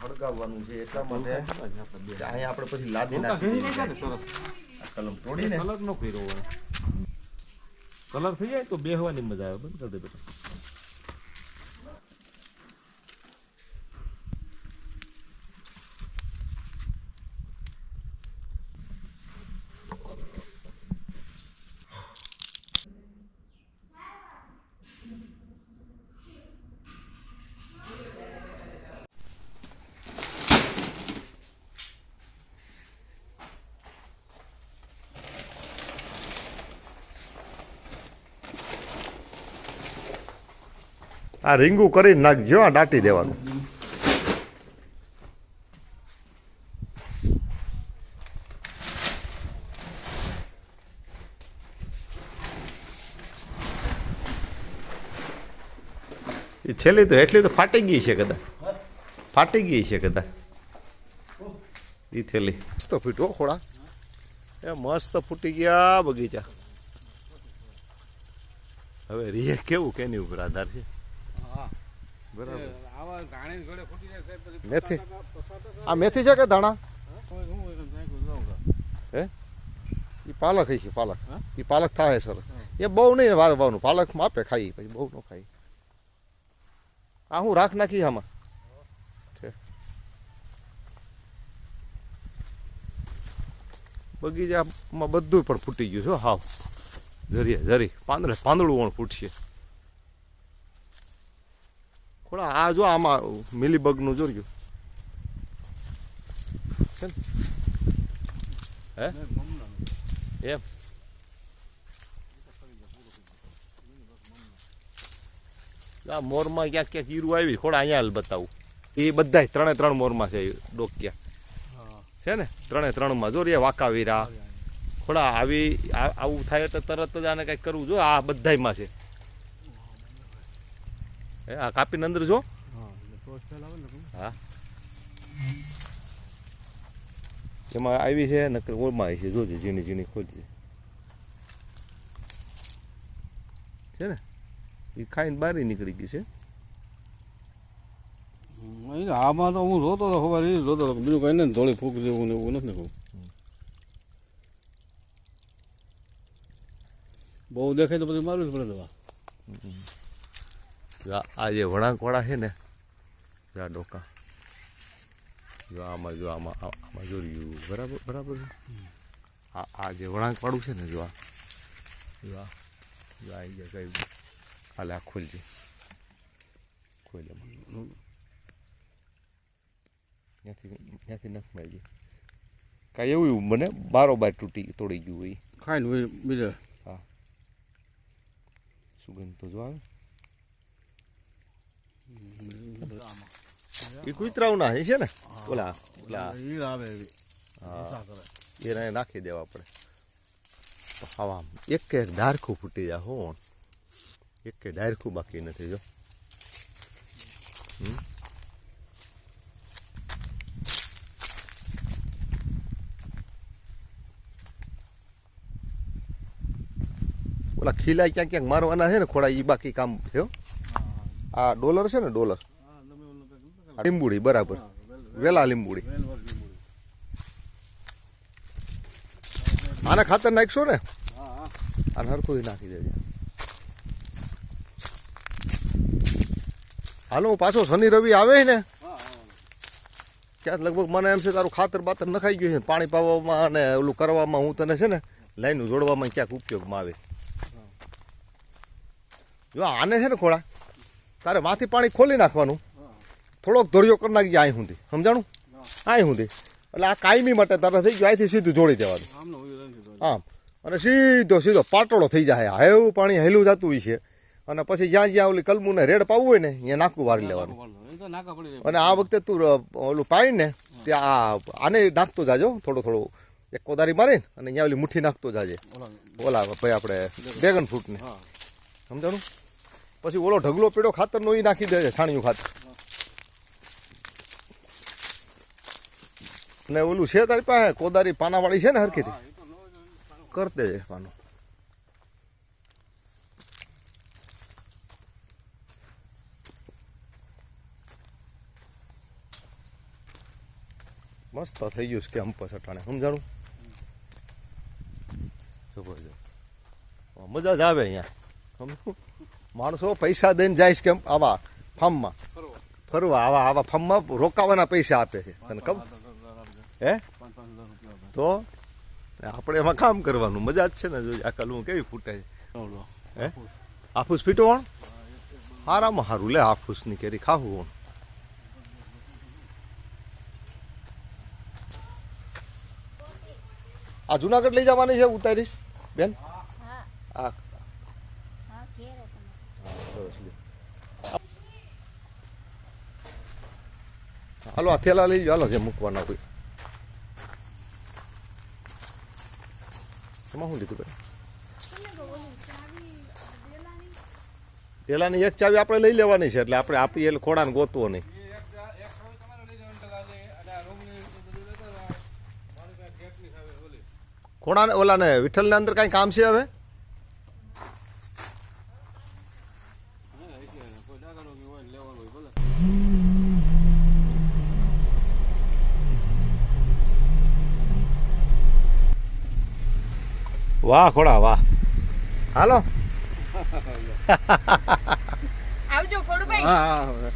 હળગાવવાનું છે એટલા માટે અહીંયા આપણે પછી લાદી નાખી કલમ તોડીને કલર નો કર્યો હોય. કલર થઈ જાય તો બેહવાની મજા આવે. બંધ કરી દે બેટા. આ રીંગું કરી નાખજો, આ દાટી દેવાનું. એ છેલ્લી તો, એટલી તો ફાટી ગઈ છે કદાચ. ફાટી ગઈ છે કદાચ. એ થેલી મસ્ત ફૂટ્યો ખોળા. એ મસ્ત ફૂટી ગયા બગીચા. હવે રીએ કેવું કેની ઉપર આધાર છે? બરાબર. મેથી. આ મેથી છે કે ધાણા? હે. એ પાલક છે પાલક. એ પાલક થાય સર એ બહુ નહીં વાર વાવનું પાલક માપે ખાઈ પછી બહુ ન ખાઈ આ હું રાખ નાખી આમાં. બગીચામાં બધું પણ ફૂટી ગયું છે હો, હાવ. જરી જરી પાંદડે પાંદડું પણ ફૂટશે. થોડા આ જો આમાં મિલીબગનું જોર્યું છે ને? હે? એમ. આ મોરમાં ક્યાંક ક્યાંક હીરું આવી, થોડા અહીંયા હાલ બતાવું. એ બધાય ત્રણે ત્રણ મોરમાં છે ડોકિયા. છે ને? ત્રણે ત્રણમાં જો રે વાંકા થોડા આવી આવું થાય તો તરત જ આને કંઈક કરવું જો આ બધાયમાં છે. આ કાપીને અંદર જો. હા, એમાં આવી છે નકર ઓમાં આવી છે જોજે ઝીણી ઝીણી ખોલજે છે. ને? એ ખાઈને બહાર નીકળી ગઈ છે. આમાં તો હું રોતો હતો ખબર એ રોતો હતો બીજું કઈ નહીં ધોળી ફૂક જેવું ને એવું નથી કહું બહુ દેખાય તો પછી મારવી જ પડે દવા. જો આ- જે વળાંકવાળા છે ને જો આ ડોકા. જો આમાં જો આમાં આ- આમાં જોયું બરાબર બરાબર છે? આ આ જે વળાંકવાળું છે ને જો આ જો આ જો આ જે કઈ હાલે આ ખોલજે. ખોલે ત્યાંથી ત્યાંથી નખ મારજે. કાંઈ એવું એવું મને બારોબાર તૂટી તોડી ગયું હોય. ખાઈને બીજા. સુગંધ તો જો આવે. એ હે છે ને? ઓલા ઓલા. ઈર આવે એવી. હા. એને નાખી દેવા પડે. હવા એક એક ડારખું ફૂટી જાય હો. એક કે ડારખું બાકી નથી જો. હમ? ઓલા ખીલા ક્યાંક ક્યાંક મારવાના છે ને ખોડા એ બાકી કામ હો. આ ડોલર છે ને ડોલર? લીંબુડી, બરાબર. વેલા લીંબુડી. આને ખાતર નાખશો ને? આને હરખું નાખી દેજો. હાલો, પાછો શનિ રવિ આવે ને? ક્યાં લગભગ મને એમ છે તારું ખાતર બાતર નખાઈ ગયું છે. પાણી પાવામાં અને ઓલું કરવામાં હું તને છે ને લાઈન જોડવામાં ક્યાંક ઉપયોગમાં આવે. જો આને છે ને ખોળા? તારે માથી પાણી ખોલી નાખવાનું. થોડોક ધોરિયો કરી નાખી અહીં સુધી સમજાણું? અહીં સુધી એટલે આ કાયમી માટે તારે થઈ ગયું અહીંથી સીધું જોડી દેવાનું. આમ અને સીધો સીધો પાટોળો થઈ જાય. હેવું પાણી હેલું જતું હોય છે. અને પછી જ્યાં જ્યાં ઓલી કલમુને રેડ પાવું હોય ને અહીંયા નાખું વારી લેવાનું. અને આ વખતે તું ઓલું ઓલું પાડીને ત્યાં આને નાખતો જાજો. થોડો થોડો એક કોદારી મારીને અને અહીંયા ઓલી મુઠ્ઠી નાખતો જાજે. ઓલા ભાઈ આપણે ડ્રેગન ફ્રૂટને. સમજાણું? પછી ઓલો ઢગલો પેડો ખાતરનો એ નાખી દે છે છાણિયું ખાતર. ને ઓલું છે તારી પાસે? કોદારી પાનાવાળી છે ને હરખીથી? કરતે દેજે પાનું. મસ્ત થઈ ગયું કે અંપસ અટાણે સમજાણું? જબરજસ્ત. મજા જ આવે અહીંયા. સમજું માણસો પૈસા દઈને જાય છે કેમ? આવા ફાર્મમાં ફરવા. આવા આવા ફાર્મમાં રોકાવાના પૈસા આપે છે. તને ખબર? હે? તો આપણે એમાં કામ કરવાનું. મજા જ છે ને જો આ હું કેવી ફૂટે છે. હે? આફૂસ પીટવણ હારામાં સારું લે આફૂસની કેરી ખાવું હું આ જુનાગઢ લઈ જવાની છે ઉતારીશ? બેન? આ હા હાલો આ થેલા લઈ જાઓ હાલો જે મૂકવાના કોઈ એમાં શું લીધું ભાઈ પેલાની એક ચાવી આપણે લઈ લેવાની છે એટલે આપણે આપી એટલે ખોડાને ગોતવો નહીં ખોડાને ઓલાને વિઠ્ઠલને અંદર કાંઈ કામ છે હવે લેવાનો હોય વાહ ખોડા વાહ. હાલો. આવજો ખોડુભાઈ હા હા.